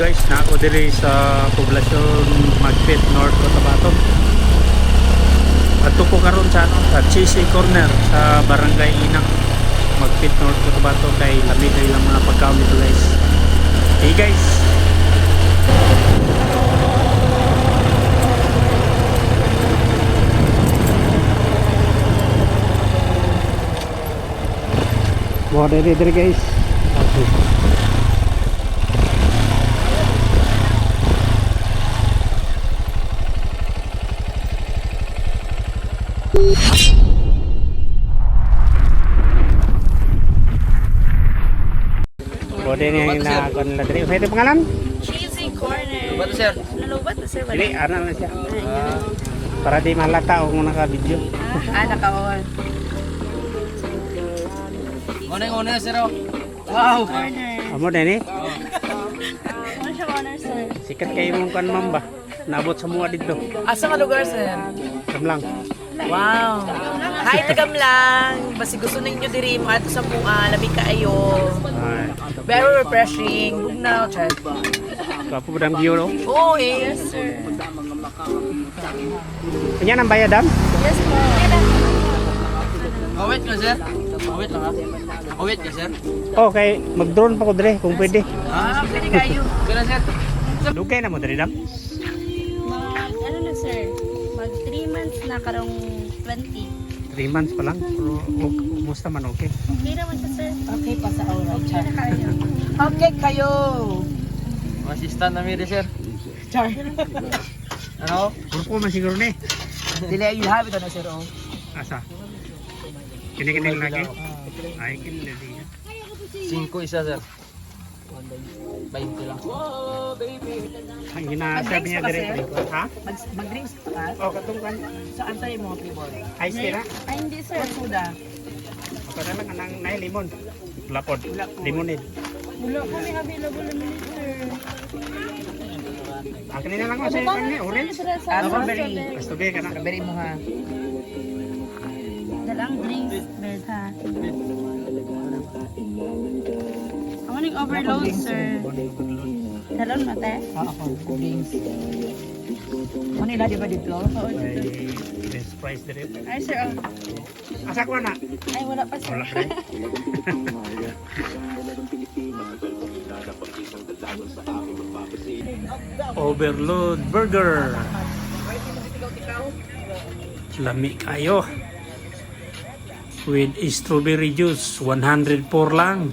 guys, na ako diri sa poblasyon Magpit, North Cotabato. Ato ko karon sa ano, sa Cheesy Corner sa Barangay Inang. Magpit, North Cotabato kay lamig kay lang mga pagkaon nito guys. Hey guys. Diri diri guys. Bude ni na kon la diri. Pwede pangalan? Cheesy corner. Bato sir. Nalubat na sir. Dili ana na siya. Para di malata og naka video. Ah, naka-on. Una yung una sir. oh. Wow. Amo. Ano corner sir? Sikat kay mong kan mamba. Nabot sa mga dito. Asa nga lugar sir? Kam lang. Wow. Hi tagam lang. Basi gusto ninyo diri mo ato sa mga lamig kaayo. Ay, Very refreshing. Bugnaw, chat. kapo view no. Oo eh. Yes sir. Kanya nang bayad dam? Yes po. Awit ka sir? Awit lang ha? Awit ka sir? Oh, kay mag-drone pa ko dire kung pwede. Ah, pwede kayo. Kaya sir. Dugay na mo dire dam. Mag, ano na sir? Mag 3 months na karong 20. 3 months pa lang. Pero kumusta man okay. Okay naman siya sir. Okay pa sa aura, Okay chat. na kayo. Okay kayo. Assistant na mire sir. Char. ano? Grupo man siguro ni. Dili you have it na sir oh. Asa? Kini kini lagi. Ay kini lagi. 5 isa sir. 20 lang. Ang ginasabi niya dire. Ha? Mag mag-drinks ka? Oh, katong kan. Saan tayo mo flavor? Ice tea na. Ay, hindi sir. Soda. Ako na lang anang nay limon. Lapod. Limonade. Wala kami available naman sir. Ang kanina lang kasi kani orange. Ah, strawberry. Gusto ba ka na? Strawberry mo ha. Dalang drinks, bed ha. Nang overload sir. Dalon mo te? Ah, ako. Drinks. Manila di ba dito? Ay, best price dire. Ay sir, oh. Asa ko na? Ay wala pa sir. Wala pa. Overload Burger. Lami kayo. With strawberry juice, 104 lang.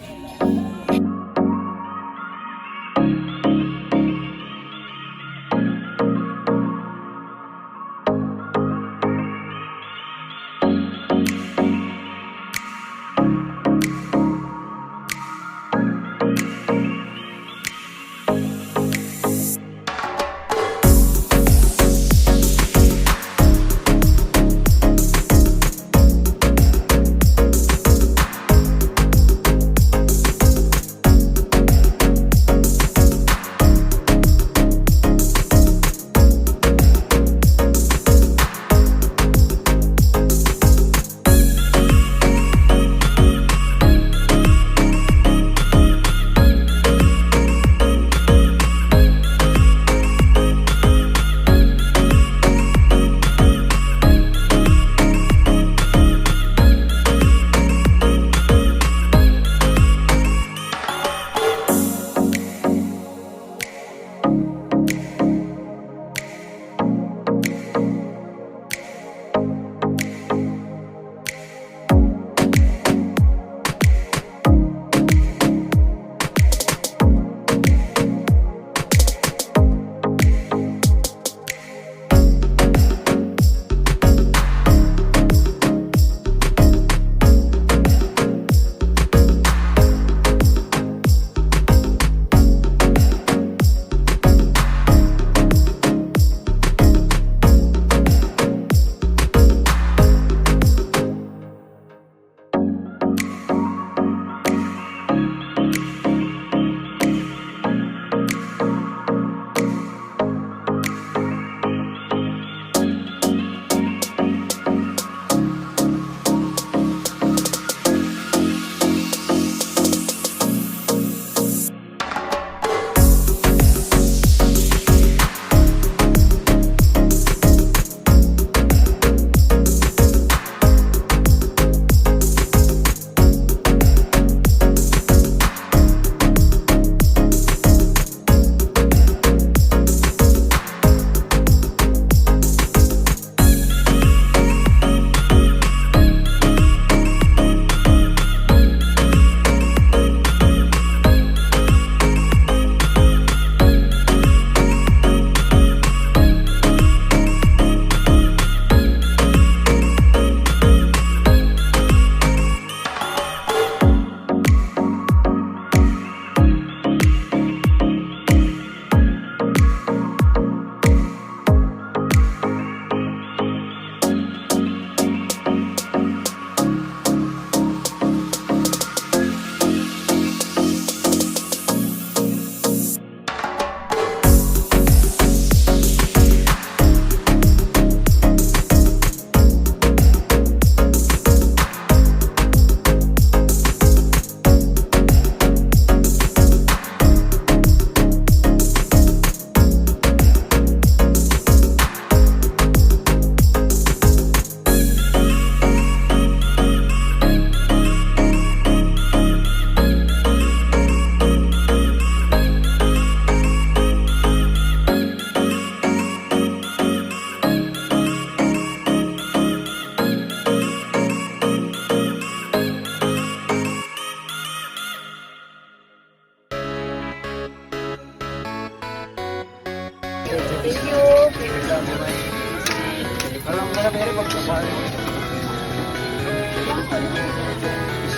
Thank you.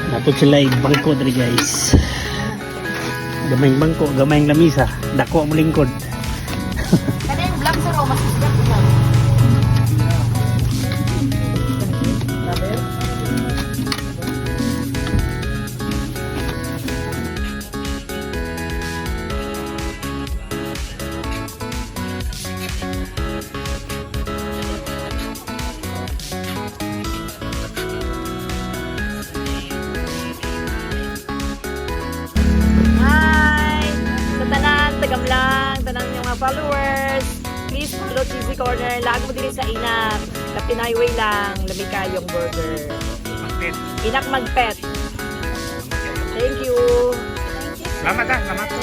Nato sila bangko diri guys. Gamayng bangko, gamayng lamisa. Dako mo lingkod. Kada yung vlog sa Roma, followers. Please follow Cheesy Corner. Lag mo din sa Inak. Kapinay way lang. Lami kayong burger. Inak magpet. Thank you. Salamat ah, salamat.